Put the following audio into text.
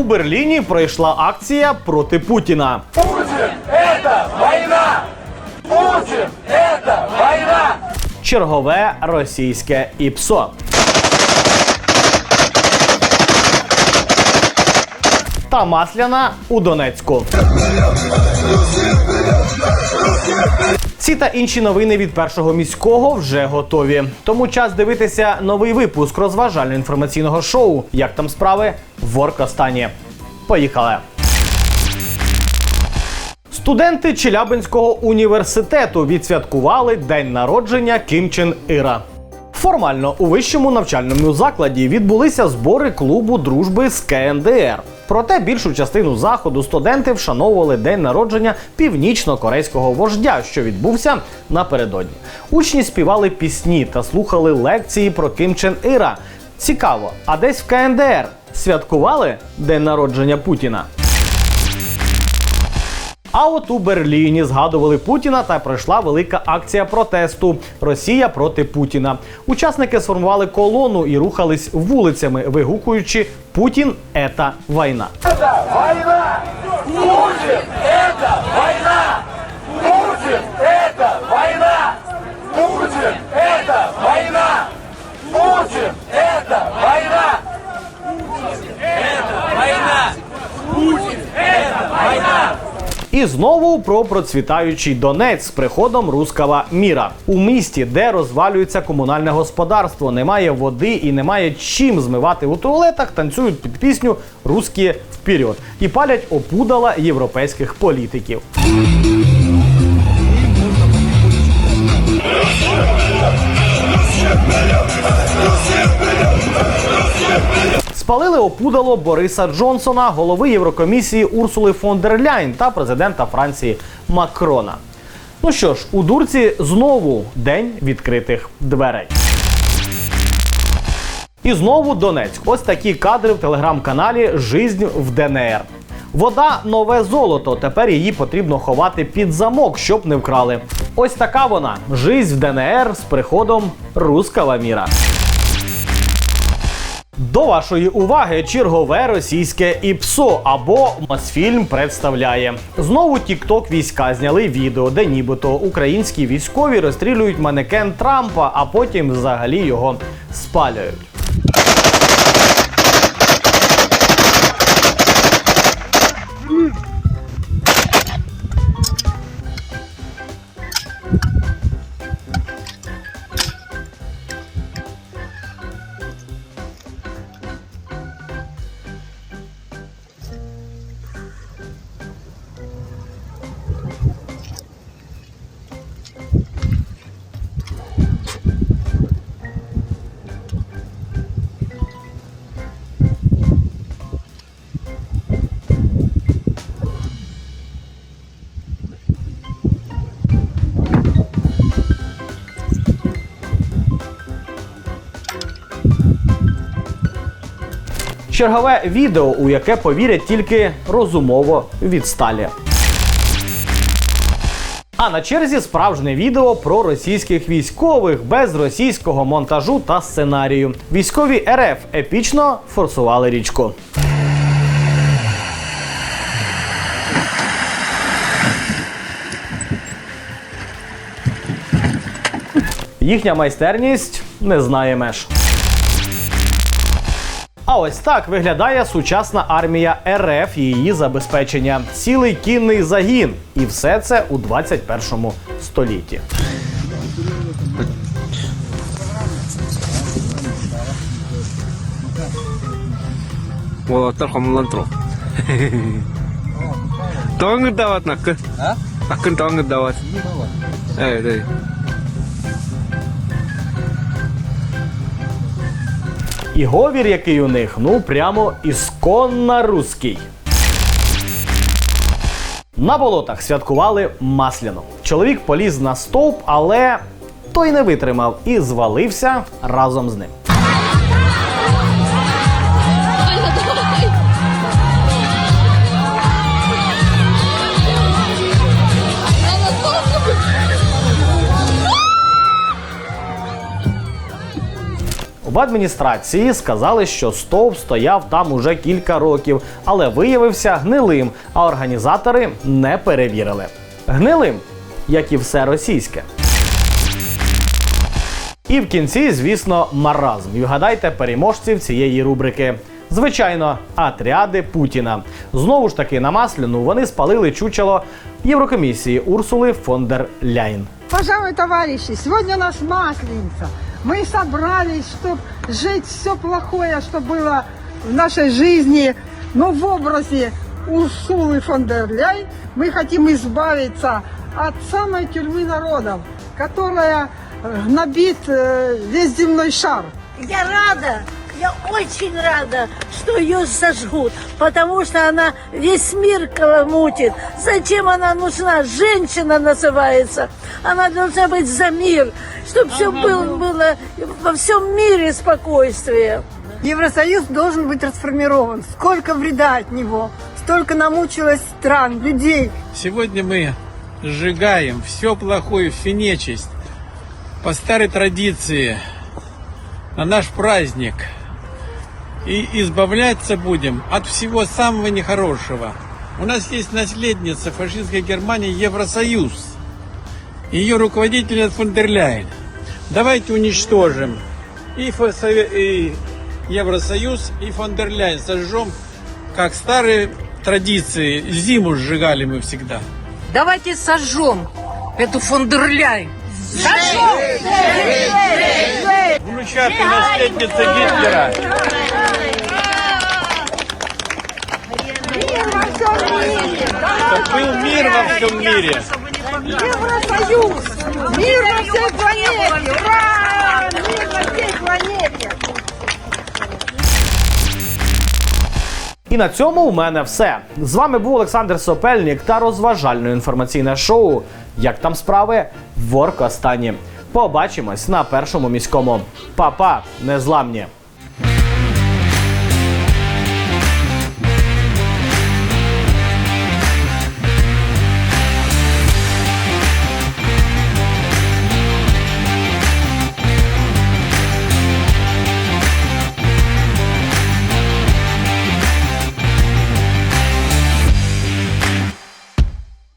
У Берліні пройшла акція проти Путіна. Путін це війна! Чергове російське ІПСО. Та Масляна у Донецьку. Ці та інші новини від першого міського вже готові. Тому час дивитися новий випуск розважально-інформаційного шоу. Як там справи в Оркостані. Поїхали! Студенти Челябинського університету відсвяткували день народження Кім Чен Іра. Формально у вищому навчальному закладі відбулися збори клубу дружби з КНДР. Проте більшу частину заходу студенти вшановували день народження північно-корейського вождя, що відбувся напередодні. Учні співали пісні та слухали лекції про Кім Чен Іра. Цікаво, а десь в КНДР святкували день народження Путіна. А от у Берліні згадували Путіна та пройшла велика акція протесту Росія проти Путіна. Учасники сформували колону і рухались вулицями, вигукуючи Путін ета війна. Путін – це війна! Путін – це Это І знову про процвітаючий Донець з приходом рускава міра у місті, де розвалюється комунальне господарство, немає води і немає чим змивати у туалетах. Танцюють під пісню Рускі вперед і палять опудала європейських політиків. Опудало Бориса Джонсона, голови Єврокомісії Урсули фон дер Ляйн та президента Франції Макрона. Ну що ж, у дурці знову день відкритих дверей. І знову Донецьк. Ось такі кадри в телеграм-каналі Жизнь в ДНР. Вода нове золото. Тепер її потрібно ховати під замок, щоб не вкрали. Ось така вона. Жизнь в ДНР з приходом рускава міра. До вашої уваги чергове російське ІПСО або Мосфільм представляє. Знову Тікток війська зняли відео, де нібито українські військові розстрілюють манекен Трампа, а потім взагалі його спалюють. Чергове відео, у яке повірять тільки розумово відсталі. А на черзі справжнє відео про російських військових без російського монтажу та сценарію. Військові РФ епічно форсували річку. Їхня майстерність не знає меж. А ось так виглядає сучасна армія РФ і її забезпечення. Цілий кінний загін. І все це у 21 столітті. Волотар хомлантро. Тоон дават накын. А? Накын тоон дават. Evet, І говір, який у них, ну прямо ісконно руський. На болотах святкували масляно. Чоловік поліз на стовп, але той не витримав і звалився разом з ним. В адміністрації сказали, що стовп стояв там уже кілька років, але виявився гнилим, а організатори не перевірили. Гнилим, як і все російське. І в кінці, звісно, маразм. І вгадайте переможців цієї рубрики. Звичайно, отряди Путіна. Знову ж таки, на масляну вони спалили чучело Єврокомісії Урсули фон дер Ляйн. Уважаемые товарищи, сегодня у нас Масленица. Мы собрались, чтобы жить все плохое, что было в нашей жизни, но в образе Урсулы фон дер Ляйн мы хотим избавиться от самой тюрьмы народов, которая э, гнобит э, весь земной шар. Я рада, я очень рада, что ее сожгут, потому что она весь мир каламутит. Зачем она нужна? Женщина называется. Она должна быть за мир, чтобы все было, было во всем мире спокойствие. Евросоюз должен быть расформирован. Сколько вреда от него, столько намучилось стран, людей. Сегодня мы сжигаем все плохое, всю нечисть по старой традиции на наш праздник. И избавляться будем от всего самого нехорошего. У нас есть наследница фашистской Германии Евросоюз. Ее руководительница фон дер Ляйен. Давайте уничтожим и, фо- сове- и Евросоюз, и фон дер Ляйен. Сожжем, как старые традиции. Зиму сжигали мы всегда. Давайте сожжем эту фондерляйн. Внучатая наследница Гитлера. Был мир во всем мире. Евросоюз! Мир на всей планете! Ура! Мир на всей планете! І на цьому у мене все. З вами був Олександр Сопельник та розважально-інформаційне шоу. Як там справи? Ворк останні. Побачимось на першому міському. Па-па, незламні!